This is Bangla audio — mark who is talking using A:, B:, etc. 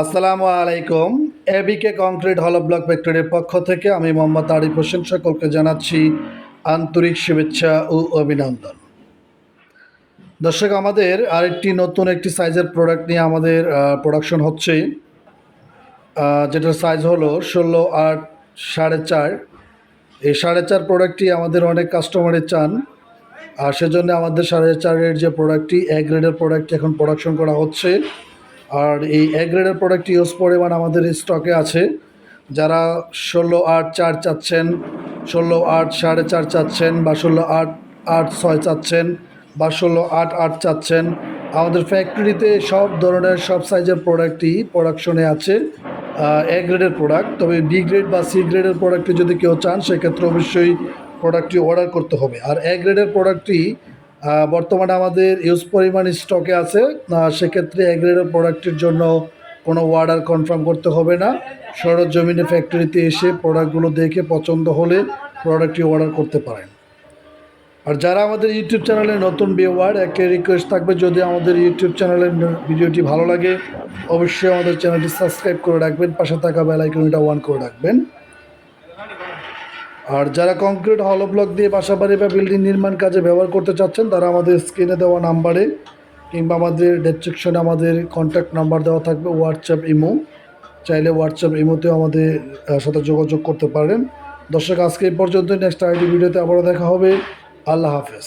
A: আসসালামু আলাইকুম। এবিকে কংক্রিট হল ব্লক ফ্যাক্টরির পক্ষ থেকে আমি মোহাম্মদ আরিফ হোসেন সকলকে জানাচ্ছি আন্তরিক শুভেচ্ছা ও অভিনন্দন। দর্শক, আমাদের আরেকটি নতুন একটি সাইজের প্রোডাক্ট নিয়ে আমাদের প্রোডাকশন হচ্ছে। যেটার সাইজ হলো ষোলো, আট, সাড়ে চার। এই সাড়ে চার প্রোডাক্টটি আমাদের অনেক কাস্টমারে চান। আর সেজন্য আমাদের সাড়ে চারের যে প্রোডাক্টটি এ গ্রেডের প্রোডাক্টটি এখন প্রোডাকশন করা হচ্ছে। আর এই এ গ্রেডের প্রোডাক্ট ইউজ পরিমাণ আমাদের স্টকে আছে। যারা ষোলো আট চার চাচ্ছেন, ষোলো আট সাড়ে চার চাচ্ছেন বা ষোলো আট আট ছয় চাচ্ছেন বা ষোলো আট আট চাচ্ছেন, আমাদের ফ্যাক্টরিতে সব ধরনের, সব সাইজের প্রোডাক্টই প্রোডাকশনে আছে এ গ্রেডের প্রোডাক্ট তবে বি গ্রেড বা সি গ্রেডের প্রোডাক্টটি যদি কেউ চান, সেক্ষেত্রে অবশ্যই প্রোডাক্টটি অর্ডার করতে হবে। আর এ গ্রেডের প্রোডাক্টটি বর্তমানে আমাদের ইউজ পরিমাণ স্টকে আছে। সেক্ষেত্রে এ গ্রেডের প্রোডাক্টের জন্য কোনো অর্ডার কনফার্ম করতে হবে না। সরজমিনে ফ্যাক্টরিতে এসে প্রোডাক্টগুলো দেখে পছন্দ হলে প্রোডাক্টটি অর্ডার করতে পারেন। আর যারা আমাদের ইউটিউব চ্যানেলে নতুন ভিউয়ার একটা রিকোয়েস্ট থাকবে যদি আমাদের ইউটিউব চ্যানেলের ভিডিওটি ভালো লাগে, অবশ্যই আমাদের চ্যানেলটি সাবস্ক্রাইব করে রাখবেন, পাশে থাকা বেল আইকনটা অন করে রাখবেন। আর যারা কংক্রিট হলো ব্লক দিয়ে বাসা বাড়ি বা বিল্ডিং নির্মাণ কাজে ব্যবহার করতে চাচ্ছেন, তারা আমাদের স্ক্রিনে দেওয়া নাম্বারে কিংবা আমাদের ডেসক্রিপশনে আমাদের কন্ট্যাক্ট নাম্বার দেওয়া থাকবে হোয়াটসঅ্যাপ ইমো চাইলে হোয়াটসঅ্যাপ ইমোতেও আমাদের সাথে যোগাযোগ করতে পারেন। দর্শক, আজকে এই পর্যন্ত নেক্সট আইডি ভিডিওতে আবারও দেখা হবে। আল্লাহ হাফেজ।